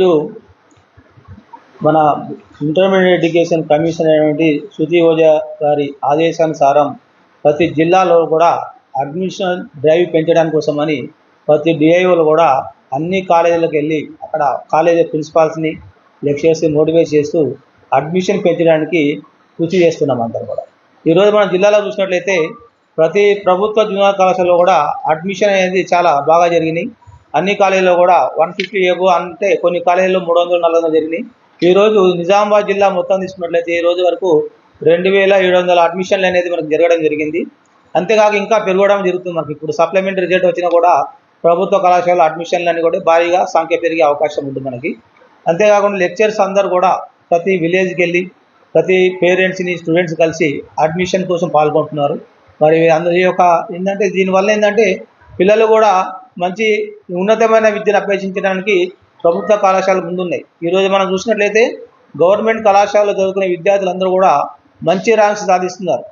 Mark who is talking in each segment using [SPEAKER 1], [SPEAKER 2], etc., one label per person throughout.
[SPEAKER 1] ఇప్పుడు మన intermediate education commission అనేటువంటి శృతి ఓజా గారి ఆదేశానుసారం ప్రతి జిల్లాలో కూడా అడ్మిషన్ డ్రైవ్ పెంచడానికి కోసమని ప్రతి డిఐఓలు కూడా అన్ని కాలేజీలకు వెళ్ళి అక్కడ కాలేజీ ప్రిన్సిపాల్స్ని లెక్చర్స్ని మోటివేట్ చేస్తూ అడ్మిషన్ పెంచడానికి కృషి చేస్తున్నాం అందరూ కూడా. ఈరోజు మన జిల్లాలో చూసినట్లయితే ప్రతి ప్రభుత్వ జూనియర్ కళాశాలలో కూడా అడ్మిషన్ అనేది చాలా బాగా జరిగినాయి. అన్ని కాలేజీలో కూడా వన్ ఫిఫ్టీ ఎగువ అంటే కొన్ని కాలేజీలో మూడు వందలు నాలుగు వందలు జరిగినాయి. ఈరోజు నిజామాబాద్ జిల్లా మొత్తం తీసుకున్నట్లయితే ఈ రోజు వరకు రెండు వేల ఏడు వందల అడ్మిషన్లు అనేది మనకు జరగడం జరిగింది. అంతేకాక ఇంకా పెరగడం జరుగుతుంది మనకి. ఇప్పుడు సప్లిమెంటరీ రిజల్ట్ వచ్చినా కూడా ప్రభుత్వ కళాశాల అడ్మిషన్లు అని కూడా భారీగా సంఖ్య పెరిగే అవకాశం ఉంది మనకి. అంతేకాకుండా లెక్చర్స్ అందరు కూడా ప్రతి విలేజ్కి వెళ్ళి ప్రతి పేరెంట్స్ని స్టూడెంట్స్ కలిసి అడ్మిషన్ కోసం పాల్గొంటున్నారు. మరి అందరి యొక్క ఏంటంటే దీనివల్ల ఏంటంటే పిల్లలు కూడా మంచి ఉన్నతమైన విద్యను అభ్యసించడానికి ప్రభుత్వ కళాశాలలు ముందున్నాయి. ఈరోజు మనం చూసినట్లయితే గవర్నమెంట్ కళాశాలలో చదువుకునే విద్యార్థులందరూ కూడా మంచి ర్యాంక్స్ సాధిస్తున్నారు.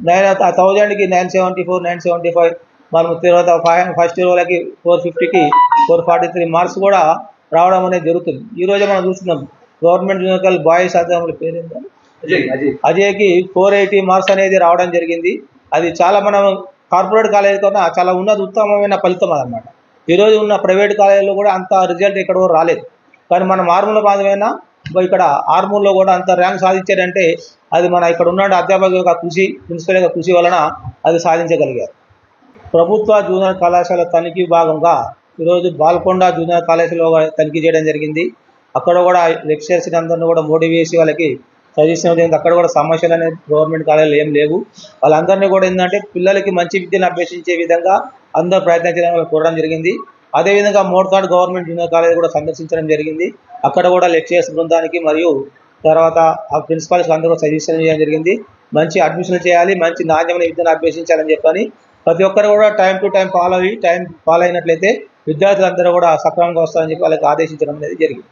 [SPEAKER 1] నైన్ థౌజండ్కి nine seventy four nine seventy five మనం తర్వాత ఫైవ్ ఫస్ట్ ఇయర్ వాళ్ళకి ఫోర్ ఫిఫ్టీకి ఫోర్ ఫార్టీ త్రీ మార్క్స్ కూడా రావడం అనేది జరుగుతుంది. ఈ రోజు మనం చూస్తున్నాం గవర్నమెంట్ యూనికల్ బాయ్స్ అధ్యాపకుల పేరు అజయ్కి ఫోర్ ఎయిటీ మార్క్స్ అనేది రావడం జరిగింది. అది చాలా మనం కార్పొరేట్ కాలేజీ కన్నా చాలా ఉన్నది ఉత్తమమైన ఫలితం అదనమాట ఈరోజు ఉన్న ప్రైవేట్ కాలేజీలో కూడా అంత రిజల్ట్ ఇక్కడ కూడా రాలేదు. కానీ మన మార్మూల ప్రాంతమైన ఇక్కడ ఆర్మూర్లో కూడా అంత ర్యాంక్ సాధించారంటే అది మన ఇక్కడ ఉన్న అధ్యాపక యొక్క కృషి ప్రిన్సిపల్ యొక్క కృషి వలన అది సాధించగలిగారు. ప్రభుత్వ జూనియర్ కళాశాల తనిఖీ భాగంగా ఈరోజు బాల్కొండ జూనియర్ కళాశాలలో తనిఖీ చేయడం జరిగింది. అక్కడ కూడా లెక్చర్స్ అందరిని కూడా మోడీ వేసి వాళ్ళకి సజెషన్ జరిగింది అక్కడ కూడా సమస్యలు అనేది గవర్నమెంట్ కాలేజీలు ఏం లేవు. వాళ్ళందరినీ కూడా ఏంటంటే పిల్లలకి మంచి విద్యను అభ్యసించే విధంగా అందరూ ప్రయత్నించడానికి కోరడం జరిగింది. అదేవిధంగా మోడ్కాడ్ గవర్నమెంట్ జూనియర్ కాలేజ్ కూడా సందర్శించడం జరిగింది. అక్కడ కూడా లెక్చర్స్ బృందానికి మరియు తర్వాత ఆ ప్రిన్సిపాల్స్ అందరూ సజెషన్ చేయడం జరిగింది. మంచి అడ్మిషన్ చేయాలి మంచి నాణ్యమైన విద్యను అభ్యసించాలని చెప్పని ప్రతి ఒక్కరు కూడా టైం టు టైం ఫాలో అయ్యి టైం ఫాలో అయినట్లయితే విద్యార్థులందరూ కూడా సక్రమంగా వస్తారని చెప్పి వాళ్ళకి ఆదేశించడం అనేది జరిగింది.